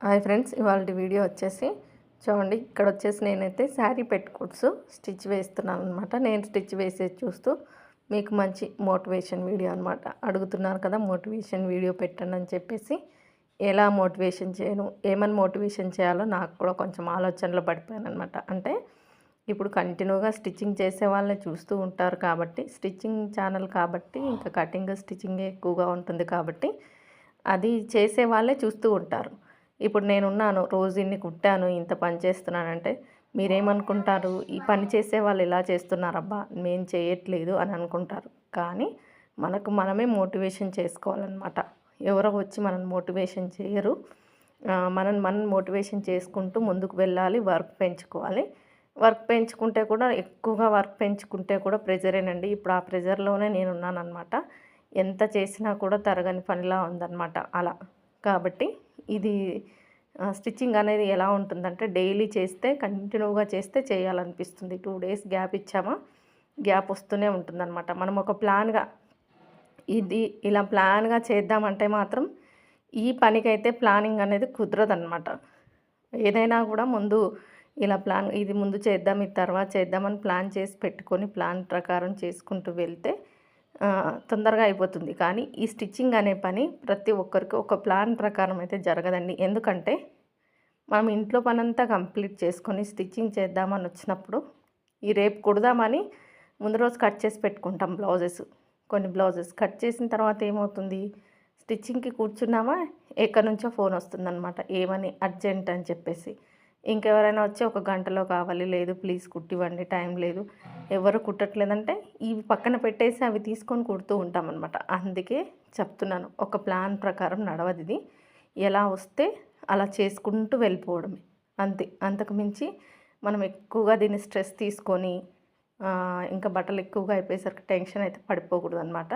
Hi friends ఇవాళ video వచ్చేసి చూడండి ఇక్కడ వచ్చేసి నేనైతే శారీ పెట్టుకోట్స్ స్టిచ్ వేస్తున్నాను అనమాట నేను స్టిచ్ వేసేది చూస్తూ మీకు మంచి మోటివేషన్ వీడియో అనమాట అడుగుతున్నారు కదా మోటివేషన్ వీడియో పెట్టండి అని చెప్పేసి ఎలా మోటివేషన్ చేయను ఏమని మోటివేషన్ చేయాలో నాకు కూడా కొంచెం ఆలోచనలో పడిపోయాను అనమాట అంటే ఇప్పుడు కంటిన్యూగా స్టిచ్చింగ్ చేసే వాళ్ళని చూస్తూ ఉంటారు కాబట్టి స్టిచ్చింగ్ ఛానల్ కాబట్టి ఇంకా కటింగ్ స్టిచ్చింగ్ ఎక్కువగా ఉంటుంది కాబట్టి అది చేసే వాళ్ళే చూస్తూ ఉంటారు. ఇప్పుడు నేనున్నాను రోజు ఇన్ని కుట్టాను ఇంత పని చేస్తున్నానంటే మీరేమనుకుంటారు? ఈ పని చేసే వాళ్ళు ఇలా చేస్తున్నారబ్బా మేము చేయట్లేదు అని అనుకుంటారు. కానీ మనకు మనమే మోటివేషన్ చేసుకోవాలన్నమాట. ఎవరో వచ్చి మనల్ని మోటివేషన్ చేయరు. మనం మనం మోటివేషన్ చేసుకుంటూ ముందుకు వెళ్ళాలి వర్క్ పెంచుకోవాలి. వర్క్ పెంచుకుంటే కూడా ఎక్కువగా వర్క్ పెంచుకుంటే కూడా ప్రెజరేనండి. ఇప్పుడు ఆ ప్రెజర్లోనే నేను ఉన్నానన్నమాట ఎంత చేసినా కూడా తరగని పనిలా ఉందన్నమాట అలా. కాబట్టి ఇది స్టిచ్చింగ్ అనేది ఎలా ఉంటుందంటే డైలీ చేస్తే కంటిన్యూగా చేస్తే చేయాలనిపిస్తుంది. టూ డేస్ గ్యాప్ ఇచ్చామా గ్యాప్ వస్తూనే ఉంటుందన్నమాట. మనం ఒక ప్లాన్గా ఇది ఇలా ప్లాన్గా చేద్దామంటే మాత్రం ఈ పనికైతే ప్లానింగ్ అనేది కుదరదన్నమాట. ఏదైనా కూడా ముందు ఇలా ప్లాన్ ఇది ముందు చేద్దాం ఇది తర్వాత చేద్దామని ప్లాన్ చేసి పెట్టుకొని ప్లాన్ ప్రకారం చేసుకుంటూ వెళ్తే తొందరగా అయిపోతుంది. కానీ ఈ స్టిచ్చింగ్ అనే పని ప్రతి ఒక్కరికి ఒక ప్లాన్ ప్రకారం అయితే జరగదండి. ఎందుకంటే మనం ఇంట్లో పనంతా కంప్లీట్ చేసుకొని స్టిచ్చింగ్ చేద్దామని వచ్చినప్పుడు ఈ రేపు కుడదామని ముందు రోజు కట్ చేసి పెట్టుకుంటాం బ్లౌజెస్. కొన్ని బ్లౌజెస్ కట్ చేసిన తర్వాత ఏమవుతుంది? స్టిచ్చింగ్కి కూర్చున్నామా? ఎక్కడి నుంచో ఫోన్ వస్తుందన్నమాట. ఏమని? అర్జెంట్ అని చెప్పేసి. ఇంకెవరైనా వచ్చి ఒక గంటలో కావాలి లేదు ప్లీజ్ కుట్టివ్వండి టైం లేదు. ఎవరు కుట్టట్లేదంటే ఇవి పక్కన పెట్టేసి అవి తీసుకొని కుడుతూ ఉంటామన్నమాట. అందుకే చెప్తున్నాను ఒక ప్లాన్ ప్రకారం నడవదు ఇది ఎలా వస్తే అలా చేసుకుంటూ వెళ్ళిపోవడమే. అంతే. అంతకుమించి మనం ఎక్కువగా దీన్ని స్ట్రెస్ తీసుకొని ఇంకా బట్టలు ఎక్కువగా అయిపోయేసరికి టెన్షన్ అయితే పడిపోకూడదు అనమాట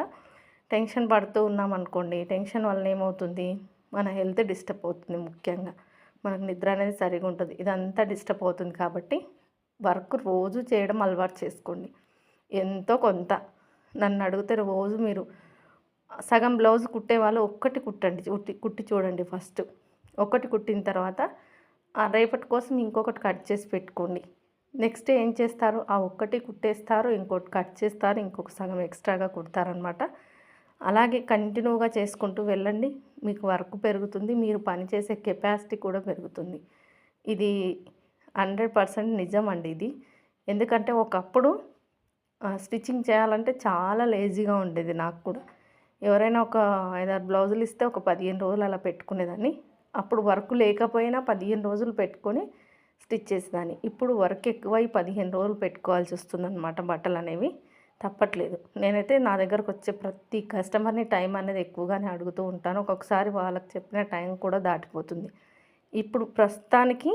టెన్షన్ పడుతూ ఉన్నాం అనుకోండి టెన్షన్ వల్ల ఏమవుతుంది? మన హెల్త్ డిస్టర్బ్ అవుతుంది ముఖ్యంగా. మనకు నిద్ర అనేది సరిగా ఉంటుంది. ఇదంతా డిస్టర్బ్ అవుతుంది కాబట్టి వర్క్ రోజు చేయడం అలవాటు చేసుకోండి. ఎంతో కొంత. నన్ను అడిగితే రోజు మీరు సగం బ్లౌజ్ కుట్టే వాళ్ళు ఒక్కటి కుట్టండి. కుట్టి కుట్టి చూడండి ఫస్ట్. ఒకటి కుట్టిన తర్వాత ఆ రేపటి కోసం ఇంకొకటి కట్ చేసి పెట్టుకోండి. నెక్స్ట్ ఏం చేస్తారు? ఆ ఒక్కటి కుట్టేస్తారు ఇంకోటి కట్ చేస్తారు ఇంకొక సగం ఎక్స్ట్రాగా కుడతారనమాట అలాగే కంటిన్యూగా చేసుకుంటూ వెళ్ళండి. మీకు వర్క్ పెరుగుతుంది. మీరు పనిచేసే కెపాసిటీ కూడా పెరుగుతుంది. ఇది హండ్రెడ్ పర్సెంట్ నిజం అండి ఇది. ఎందుకంటే ఒకప్పుడు స్టిచ్చింగ్ చేయాలంటే చాలా లేజీగా ఉండేది నాకు కూడా. ఎవరైనా ఒక ఐదారు బ్లౌజులు ఇస్తే ఒక పదిహేను రోజులు అలా పెట్టుకునేదాన్ని. అప్పుడు వర్క్ లేకపోయినా పదిహేను రోజులు పెట్టుకొని స్టిచ్ చేసేదాన్ని. ఇప్పుడు వర్క్ ఎక్కువై పదిహేను రోజులు పెట్టుకోవాల్సి వస్తుందన్నమాట బట్టలు అనేవి తప్పట్లేదు. నేనైతే నా దగ్గరకు వచ్చే ప్రతి కస్టమర్ని టైం అనేది ఎక్కువగానే అడుగుతూ ఉంటాను. ఒక్కొక్కసారి వాళ్ళకి చెప్పిన టైం కూడా దాటిపోతుంది. ఇప్పుడు ప్రస్తుతానికి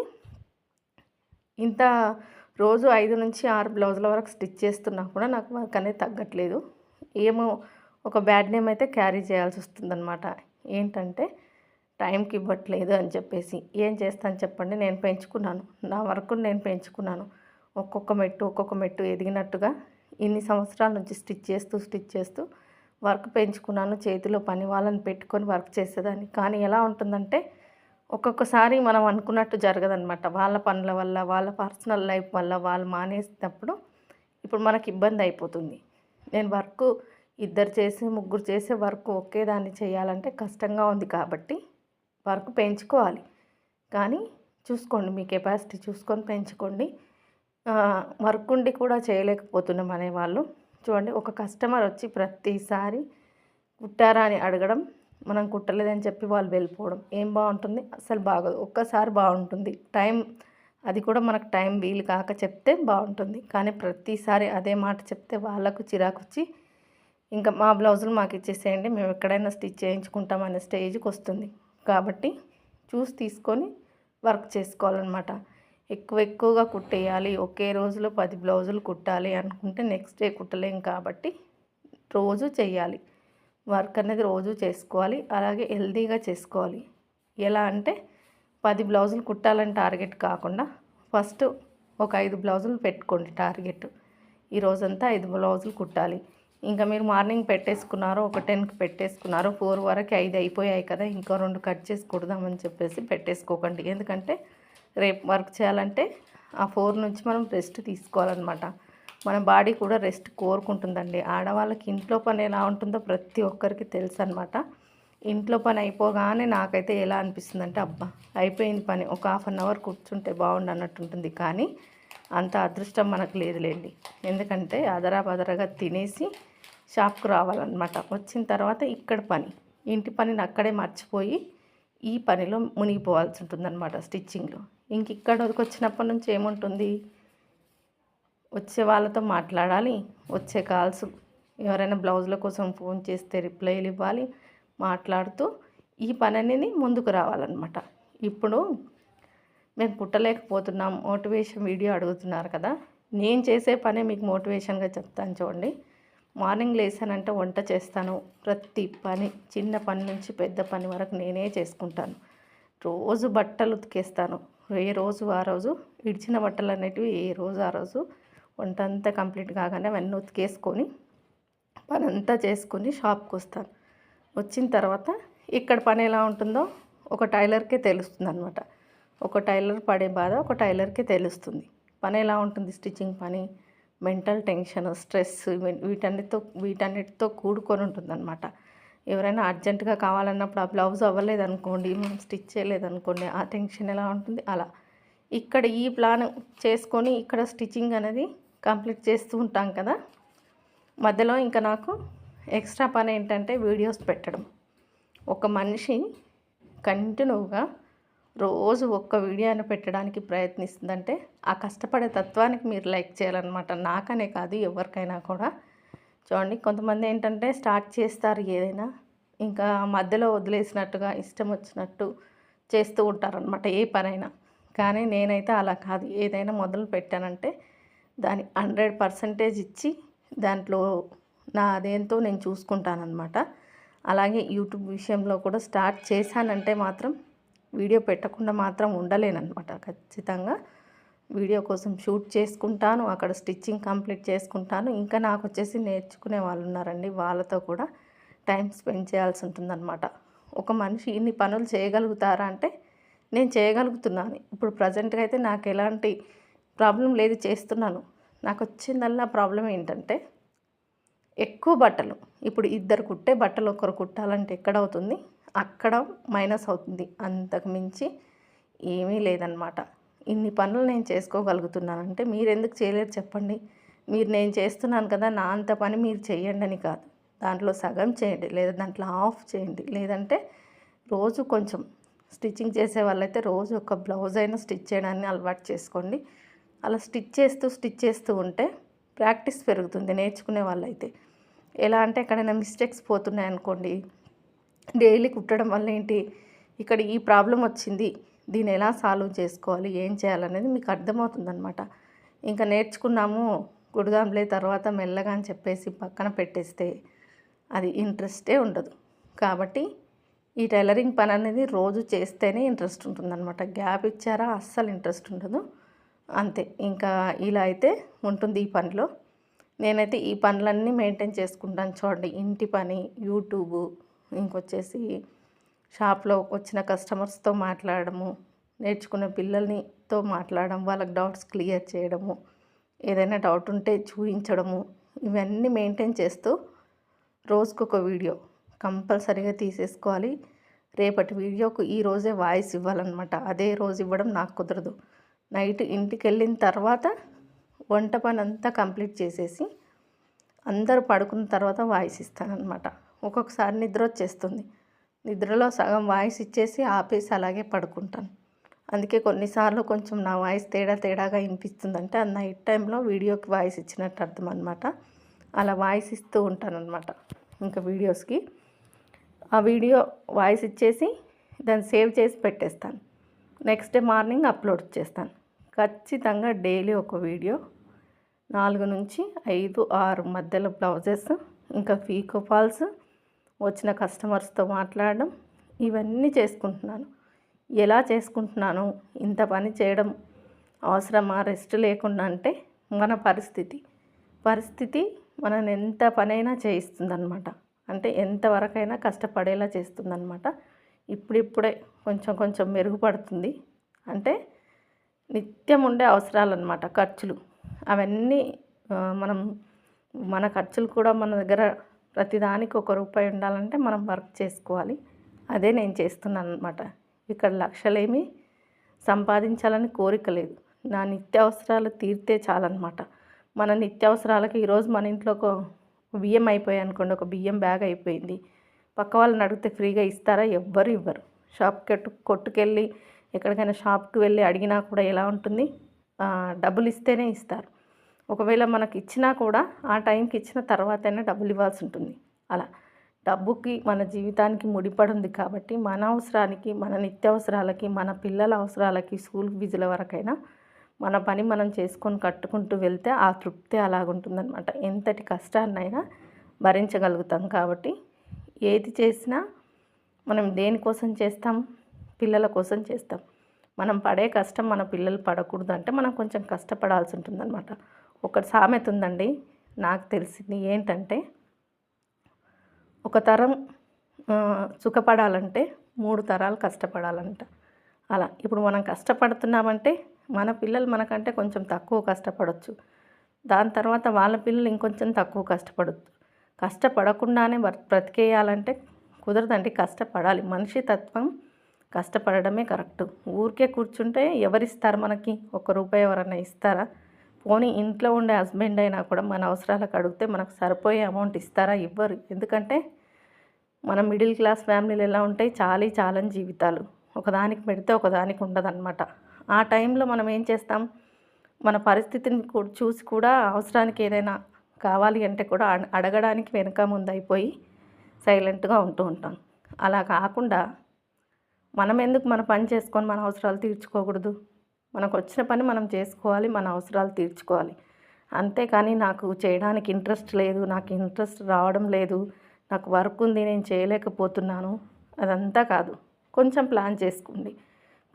ఇంత రోజు ఐదు నుంచి ఆరు బ్లౌజుల వరకు స్టిచ్ చేస్తున్నా కూడా నాకు వర్క్ అనేది తగ్గట్లేదు. ఏమో ఒక బ్యాడ్ నేమ్ అయితే క్యారీ చేయాల్సి వస్తుందన్నమాట. ఏంటంటే టైంకి ఇవ్వట్లేదు అని చెప్పేసి. ఏం చేస్తాను చెప్పండి? నేను పెంచుకున్నాను. నా వరకు నేను పెంచుకున్నాను. ఒక్కొక్క మెట్టు ఒక్కొక్క మెట్టు ఎదిగినట్టుగా ఇన్ని సంవత్సరాల నుంచి స్టిచ్ చేస్తూ స్టిచ్ చేస్తూ వర్క్ పెంచుకున్నాను. చేతిలో పని వాళ్ళని పెట్టుకొని వర్క్ చేసేదాన్ని. కానీ ఎలా ఉంటుందంటే ఒక్కొక్కసారి మనం అనుకున్నట్టు జరగదనమాట వాళ్ళ పనుల వల్ల వాళ్ళ పర్సనల్ లైఫ్ వల్ల వాళ్ళు మానేసినప్పుడు ఇప్పుడు మనకి ఇబ్బంది అయిపోతుంది. నేను వర్క్ ఇద్దరు చేసి ముగ్గురు చేసే వర్క్ ఒకే దాన్ని చేయాలంటే కష్టంగా ఉంది కాబట్టి వర్క్ పెంచుకోవాలి. కానీ చూసుకోండి మీ కెపాసిటీ చూసుకొని పెంచుకోండి. వర్క్ ఉండి కూడా చేయలేకపోతున్నాం అనేవాళ్ళు. చూడండి ఒక కస్టమర్ వచ్చి ప్రతిసారి కుట్టారా అని అడగడం మనం కుట్టలేదని చెప్పి వాళ్ళు వెళ్ళిపోవడం ఏం బాగుంటుంది? అసలు బాగోదు. ఒక్కసారి బాగుంటుంది. టైం అది కూడా మనకు టైం వీలు కాక చెప్తే బాగుంటుంది. కానీ ప్రతిసారి అదే మాట చెప్తే వాళ్ళకు చిరాకు వచ్చి ఇంకా మా బ్లౌజులు మాకు ఇచ్చేసేయండి మేము ఎక్కడైనా స్టిచ్ చేయించుకుంటాం అనే స్టేజ్కి వస్తుంది. కాబట్టి చూసి తీసుకొని వర్క్ చేసుకోవాలన్నమాట. ఎక్కువ ఎక్కువగా కుట్టేయాలి ఒకే రోజులో పది బ్లౌజులు కుట్టాలి అనుకుంటే నెక్స్ట్ డే కుట్టలేం కాబట్టి రోజు చేయాలి వర్క్ అనేది రోజు చేసుకోవాలి అలాగే హెల్తీగా చేసుకోవాలి. ఎలా అంటే పది బ్లౌజులు కుట్టాలని టార్గెట్ కాకుండా ఫస్ట్ ఒక ఐదు బ్లౌజులు పెట్టుకోండి టార్గెట్. ఈ రోజంతా ఐదు బ్లౌజులు కుట్టాలి. ఇంకా మీరు మార్నింగ్ పెట్టేసుకున్నారు ఒక టెన్కి పెట్టేసుకున్నారు ఫోర్ వరకు ఐదు అయిపోయాయి కదా ఇంకో రెండు కట్ చేసి కుడదామని చెప్పేసి పెట్టేసుకోకండి. ఎందుకంటే రేపు వర్క్ చేయాలంటే ఆ ఫోర్ నుంచి మనం రెస్ట్ తీసుకోవాలన్నమాట. మన బాడీ కూడా రెస్ట్ కోరుకుంటుందండి. ఆడవాళ్ళకి ఇంట్లో పని ఎలా ఉంటుందో ప్రతి ఒక్కరికి తెలుసు అనమాట ఇంట్లో పని అయిపోగానే నాకైతే ఎలా అనిపిస్తుంది అంటే అబ్బా అయిపోయింది పని. ఒక హాఫ్ అన్ అవర్ కూర్చుంటే బాగుండు అన్నట్టు ఉంటుంది. కానీ అంత అదృష్టం మనకు లేదులేండి. ఎందుకంటే అదరా బదరగా తినేసి షాప్కు రావాలన్నమాట. వచ్చిన తర్వాత ఇక్కడ పని. ఇంటి పనిని అక్కడే మర్చిపోయి ఈ పనిలో మునిగిపోవాల్సి ఉంటుందన్నమాట స్టిచ్చింగ్లో. ఇంక ఇక్కడికి వచ్చినప్పటి నుంచి ఏముంటుంది? వచ్చే వాళ్ళతో మాట్లాడాలి. వచ్చే కాల్స్ ఎవరైనా బ్లౌజుల కోసం ఫోన్ చేస్తే రిప్లైలు ఇవ్వాలి. మాట్లాడుతూ ఈ పని అనేది ముందుకు రావాలన్నమాట. ఇప్పుడు మేము పుట్టలేకపోతున్నాం. మోటివేషన్ వీడియో అడుగుతున్నారు కదా. నేను చేసే పనే మీకు మోటివేషన్గా చెప్తాను చూడండి. మార్నింగ్ లేసానంటే వంట చేస్తాను. ప్రతి పని చిన్న పని నుంచి పెద్ద పని వరకు నేనే చేసుకుంటాను. రోజు బట్టలు ఉతికేస్తాను. ఏ రోజు ఆ రోజు ఇడిచిన బట్టలు అనేటివి ఏ రోజు ఆ రోజు వంట అంతా కంప్లీట్ కాగానే అవన్నీ ఉతికేసుకొని పని అంతా చేసుకొని షాప్కి వస్తాను. వచ్చిన తర్వాత ఇక్కడ పని ఎలా ఉంటుందో ఒక టైలర్కే తెలుస్తుంది అనమాట ఒక టైలర్ పడే బాధ ఒక టైలర్కే తెలుస్తుంది. పని ఎలా ఉంటుంది? స్టిచ్చింగ్ పని మెంటల్ టెన్షన్ స్ట్రెస్ వీటన్నిటితో వీటన్నిటితో కూడుకొని ఉంటుందన్నమాట. ఎవరైనా అర్జెంటుగా కావాలన్నప్పుడు ఆ బ్లౌజ్ అవ్వలేదు అనుకోండి మనం స్టిచ్ చేయలేదు అనుకోండి ఆ టెన్షన్ ఎలా ఉంటుంది? అలా. ఇక్కడ ఈ ప్లాన్ చేసుకొని ఇక్కడ స్టిచ్చింగ్ అనేది కంప్లీట్ చేస్తూ ఉంటాం కదా. మధ్యలో ఇంకా నాకు ఎక్స్ట్రా పని ఏంటంటే వీడియోస్ పెట్టడం. ఒక మనిషి కంటిన్యూగా రోజు ఒక్క వీడియోని పెట్టడానికి ప్రయత్నిస్తుందంటే ఆ కష్టపడే తత్వానికి మీరు లైక్ చేయాలన్నమాట. నాకనే కాదు ఎవరికైనా కూడా. చూడండి కొంతమంది ఏంటంటే స్టార్ట్ చేస్తారు ఏదైనా ఇంకా మధ్యలో వదిలేసినట్టుగా ఇష్టం వచ్చినట్టు చేస్తూ ఉంటారనమాట ఏ పనైనా. కానీ నేనైతే అలా కాదు. ఏదైనా మొదలు పెట్టానంటే దాని హండ్రెడ్ పర్సంటేజ్ ఇచ్చి దాంట్లో నా అదేంతో నేను చూసుకుంటానమాట అలాగే యూట్యూబ్ విషయంలో కూడా స్టార్ట్ చేశానంటే మాత్రం వీడియో పెట్టకుండా మాత్రం ఉండలేనమాట ఖచ్చితంగా వీడియో కోసం షూట్ చేసుకుంటాను అక్కడ స్టిచ్చింగ్ కంప్లీట్ చేసుకుంటాను. ఇంకా నాకు వచ్చేసి నేర్చుకునే వాళ్ళు ఉన్నారండి వాళ్ళతో కూడా టైం స్పెండ్ చేయాల్సి ఉంటుందన్నమాట. ఒక మనిషి ఇన్ని పనులు చేయగలుగుతారా అంటే నేను చేయగలుగుతున్నాను. ఇప్పుడు ప్రజెంట్గా అయితే నాకు ఎలాంటి ప్రాబ్లం లేదు చేస్తున్నాను. నాకు వచ్చిందల్లా ప్రాబ్లం ఏంటంటే ఎక్కువ బట్టలు. ఇప్పుడు ఇద్దరు కుట్టే బట్టలు ఒకరు కుట్టాలంటే ఎక్కడ అవుతుంది అక్కడ మైనస్ అవుతుంది. అంతకు మించి ఏమీ లేదనమాట ఇన్ని పనులు నేను చేసుకోగలుగుతున్నానంటే మీరు ఎందుకు చేయలేరు చెప్పండి. మీరు నేను చేస్తున్నాను కదా నా అంత పని మీరు చేయండి అని కాదు. దాంట్లో సగం చేయండి లేదా దాంట్లో ఆఫ్ చేయండి. లేదంటే రోజు కొంచెం స్టిచ్చింగ్ చేసే వాళ్ళైతే రోజు ఒక బ్లౌజ్ అయినా స్టిచ్ చేయడాన్ని అలవాటు చేసుకోండి. అలా స్టిచ్ చేస్తూ స్టిచ్ చేస్తూ ఉంటే ప్రాక్టీస్ పెరుగుతుంది నేర్చుకునే వాళ్ళైతే. ఎలా అంటే ఎక్కడైనా మిస్టేక్స్ పోతున్నాయి అనుకోండి డైలీ కుట్టడం వల్ల ఏంటి? ఇక్కడ ఈ ప్రాబ్లం వచ్చింది. దీన్ని ఎలా సాల్వ్ చేసుకోవాలి? ఏం చేయాలనేది మీకు అర్థమవుతుందనమాట ఇంకా నేర్చుకున్నాము. కుడదాంలే తర్వాత మెల్లగా అని చెప్పేసి పక్కన పెట్టేస్తే అది ఇంట్రెస్టే ఉండదు. కాబట్టి ఈ టైలరింగ్ పని అనేది రోజు చేస్తేనే ఇంట్రెస్ట్ ఉంటుందన్నమాట. గ్యాప్ ఇచ్చారా? అస్సలు ఇంట్రెస్ట్ ఉండదు. అంతే. ఇంకా ఇలా అయితే ఉంటుంది ఈ పనిలో. నేనైతే ఈ పనులన్నీ మెయింటైన్ చేసుకుంటాను చూడండి. ఇంటి పని యూట్యూబు ఇంకొచ్చేసి షాప్లో వచ్చిన కస్టమర్స్తో మాట్లాడము నేర్చుకున్న పిల్లలనితో మాట్లాడడం వాళ్ళకి డౌట్స్ క్లియర్ చేయడము ఏదైనా డౌట్ ఉంటే చూపించడము ఇవన్నీ మెయింటైన్ చేస్తూ రోజుకొక వీడియో కంపల్సరీగా తీసేసుకోవాలి. రేపటి వీడియోకు ఈ రోజే వాయిస్ ఇవ్వాలన్నమాట. అదే రోజు ఇవ్వడం నాకు కుదరదు. నైట్ ఇంటికి వెళ్ళిన తర్వాత వంట పని అంతా కంప్లీట్ చేసేసి అందరూ పడుకున్న తర్వాత వాయిస్ ఇస్తానన్నమాట. ఒక్కొక్కసారి నిద్ర వచ్చేస్తుంది. నిద్రలో సగం వాయిస్ ఇచ్చేసి ఆపేసి అలాగే పడుకుంటాను. అందుకే కొన్నిసార్లు కొంచెం నా వాయిస్ తేడా తేడాగా వినిపిస్తుందంటే అది నైట్ టైంలో వీడియోకి వాయిస్ ఇచ్చినట్టు అర్థం అనమాట అలా వాయిస్ ఇస్తూ ఉంటాను అనమాట ఇంకా వీడియోస్కి. ఆ వీడియో వాయిస్ ఇచ్చేసి దాన్ని సేవ్ చేసి పెట్టేస్తాను. నెక్స్ట్ డే మార్నింగ్ అప్లోడ్ చేస్తాను. ఖచ్చితంగా డైలీ ఒక వీడియో. నాలుగు నుంచి ఐదు ఆరు మధ్యలో బ్లౌజెస్ ఇంకా ఫీకో ఫాల్స్ వచ్చిన కస్టమర్స్తో మాట్లాడడం ఇవన్నీ చేసుకుంటున్నాను. ఎలా చేసుకుంటున్నాను? ఇంత పని చేయడం అవసరమా? రెస్ట్ లేకుండా అంటే మన పరిస్థితి. పరిస్థితి మనని ఎంత పనైనా చేయిస్తుందన్నమాట. అంటే ఎంతవరకైనా కష్టపడేలా చేస్తుందన్నమాట. ఇప్పుడిప్పుడే కొంచెం కొంచెం మెరుగుపడుతుంది. అంటే నిత్యం ఉండే అవసరాలు అన్నమాట ఖర్చులు. అవన్నీ మనం మన ఖర్చులు కూడా మన దగ్గర ప్రతిదానికి ఒక రూపాయి ఉండాలంటే మనం వర్క్ చేసుకోవాలి. అదే నేను చేస్తున్నాను అనమాట ఇక్కడ లక్షలేమి సంపాదించాలని కోరిక లేదు. నా నిత్యావసరాలు తీరితే చాలన్నమాట. మన నిత్యావసరాలకి ఈరోజు మన ఇంట్లో ఒక బియ్యం అయిపోయాయి అనుకోండి ఒక బియ్యం బ్యాగ్ అయిపోయింది. పక్క వాళ్ళని అడిగితే ఫ్రీగా ఇస్తారా? ఎవ్వరు ఇవ్వరు. షాప్ కట్టు కొట్టుకెళ్ళి ఎక్కడికైనా షాప్కి వెళ్ళి అడిగినా కూడా ఎలా ఉంటుంది? డబ్బులు ఇస్తేనే ఇస్తారు. ఒకవేళ మనకి ఇచ్చినా కూడా ఆ టైంకి ఇచ్చిన తర్వాతనే డబ్బులు ఇవ్వాల్సి ఉంటుంది అలా డబ్బుకి మన జీవితానికి ముడిపడింది కాబట్టి మన అవసరానికి మన నిత్యావసరాలకి మన పిల్లల అవసరాలకి స్కూల్ ఫీజుల వరకైనా మన పని మనం చేసుకొని కట్టుకుంటూ వెళ్తే ఆ తృప్తి అలాగుంటుందన్నమాట. ఎంతటి కష్టాన్నైనా భరించగలుగుతాం కాబట్టి ఏది చేసినా మనం దేనికోసం చేస్తాం? పిల్లల కోసం చేస్తాం. మనం పడే కష్టం మన పిల్లలు పడకూడదు అంటే మనం కొంచెం కష్టపడాల్సి ఉంటుందన్నమాట ఒక సామెత ఉందండి. నాకు తెలిసింది ఏంటంటే ఒక తరం సుఖపడాలంటే మూడు తరాలు కష్టపడాలంట. అలా ఇప్పుడు మనం కష్టపడుతున్నామంటే మన పిల్లలు మనకంటే కొంచెం తక్కువ కష్టపడవచ్చు దాని తర్వాత వాళ్ళ పిల్లలు ఇంకొంచెం తక్కువ కష్టపడచ్చు. కష్టపడకుండానే బ్రతికేయాలంటే కుదరదండి. కష్టపడాలి. మనిషి తత్వం కష్టపడడమే కరెక్ట్. ఊరికే కూర్చుంటే ఎవరిస్తారు మనకి? ఒక రూపాయి ఎవరైనా ఇస్తారా? పోనీ ఇంట్లో ఉండే హస్బెండ్ అయినా కూడా మన అవసరాలకు అడిగితే మనకు సరిపోయే అమౌంట్ ఇస్తారా? ఇవ్వరు. ఎందుకంటే మన మిడిల్ క్లాస్ ఫ్యామిలీలు ఎలా ఉంటాయి? చాలీ చాలని జీవితాలు. ఒకదానికి పెడితే ఒకదానికి ఉండదన్నమాట. ఆ టైంలో మనం ఏం చేస్తాం? మన పరిస్థితిని చూసి కూడా అవసరానికి ఏదైనా కావాలి అంటే కూడా అడగడానికి వెనుక ముందు అయిపోయి సైలెంట్గా ఉంటూ ఉంటాం. అలా కాకుండా మనం ఎందుకు మన పని చేసుకొని మన అవసరాలు తీర్చుకోకూడదు? మనకు వచ్చిన పని మనం చేసుకోవాలి మన అవసరాలు తీర్చుకోవాలి. అంతేకాని నాకు చేయడానికి ఇంట్రెస్ట్ లేదు నాకు ఇంట్రెస్ట్ రావడం లేదు నాకు వర్క్ ఉంది నేను చేయలేకపోతున్నాను అదంతా కాదు. కొంచెం ప్లాన్ చేసుకోండి.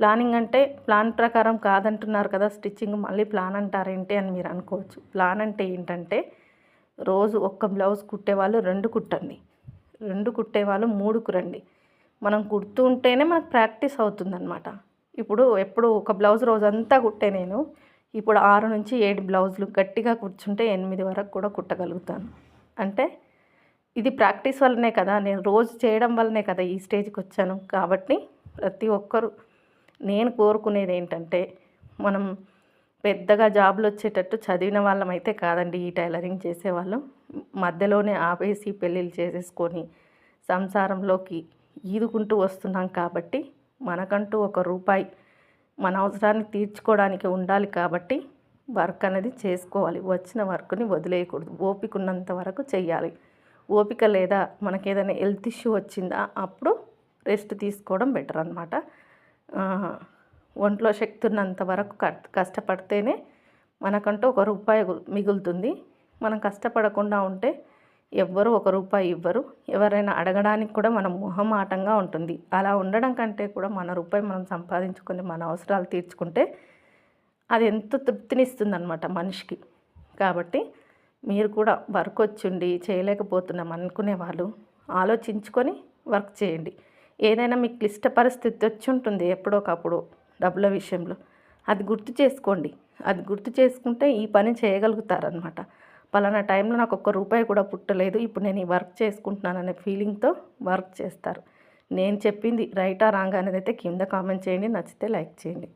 ప్లానింగ్ అంటే ప్లాన్ ప్రకారం కాదంటున్నారు కదా స్టిచ్చింగ్ మళ్ళీ ప్లాన్ అంటారేంటి అని మీరు అనుకోవచ్చు. ప్లాన్ అంటే ఏంటంటే రోజు ఒక్క బ్లౌజ్ కుట్టేవాళ్ళు రెండు కుట్టండి. రెండు కుట్టేవాళ్ళు మూడుకు రండి. మనం కుడుతూ ఉంటేనే మనకు ప్రాక్టీస్ అవుతుందన్నమాట. ఇప్పుడు ఎప్పుడు ఒక బ్లౌజ్ రోజంతా కుట్టే నేను. ఇప్పుడు ఆరు నుంచి ఏడు బ్లౌజులు గట్టిగా కూర్చుంటే ఎనిమిది వరకు కూడా కుట్టగలుగుతాను. అంటే ఇది ప్రాక్టీస్ వల్లనే కదా నేను రోజు చేయడం వల్లనే కదా ఈ స్టేజ్కి వచ్చాను. కాబట్టి ప్రతి ఒక్కరు నేను కోరుకునేది ఏంటంటే మనం పెద్దగా జాబులు వచ్చేటట్టు చదివిన వాళ్ళం అయితే కాదండి ఈ టైలరింగ్ చేసేవాళ్ళం. మధ్యలోనే ఆపేసి పెళ్ళిళ్ళు చేసేసుకొని సంసారంలోకి ఈదుకుంటూ వస్తున్నాం కాబట్టి మనకంటూ ఒక రూపాయి మన అవసరాన్ని తీర్చుకోవడానికి ఉండాలి కాబట్టి వర్క్ అనేది చేసుకోవాలి. వచ్చిన వర్క్ని వదిలేయకూడదు. ఓపిక ఉన్నంత వరకు చేయాలి ఓపిక లేదా మనకేదైనా హెల్త్ ఇష్యూ వచ్చిందా అప్పుడు రెస్ట్ తీసుకోవడం బెటర్ అనమాట ఒంట్లో శక్తి ఉన్నంత వరకు కష్టపడితేనే మనకంటూ ఒక రూపాయి మిగులుతుంది. మనం కష్టపడకుండా ఉంటే ఎవ్వరు ఒక రూపాయి ఇవ్వరు. ఎవరైనా అడగడానికి కూడా మనం మొహమాటంగా ఉంటుంది. అలా ఉండడం కంటే కూడా మన రూపాయి మనం సంపాదించుకొని మన అవసరాలు తీర్చుకుంటే అది ఎంత తృప్తినిస్తుందన్నమాట మనిషికి. కాబట్టి మీరు కూడా వర్క్ వచ్చిండి చేయలేకపోతున్నాం అనుకునే వాళ్ళు ఆలోచించుకొని వర్క్ చేయండి. ఏదైనా మీకు క్లిష్ట పరిస్థితి వచ్చి ఉంటుంది ఎప్పుడోకప్పుడు డబ్బుల విషయంలో. అది గుర్తు చేసుకోండి. అది గుర్తు చేసుకుంటే ఈ పని చేయగలుగుతారనమాట పలానా టైంలో నాకు ఒక్క రూపాయి కూడా పుట్టలేదు. ఇప్పుడు నేను ఈ వర్క్ చేసుకుంటున్నాను అనే ఫీలింగ్తో వర్క్ చేస్తారు. నేను చెప్పింది రైటా రాంగ్ అనేది అయితే కింద కామెంట్ చేయండి. నచ్చితే లైక్ చేయండి.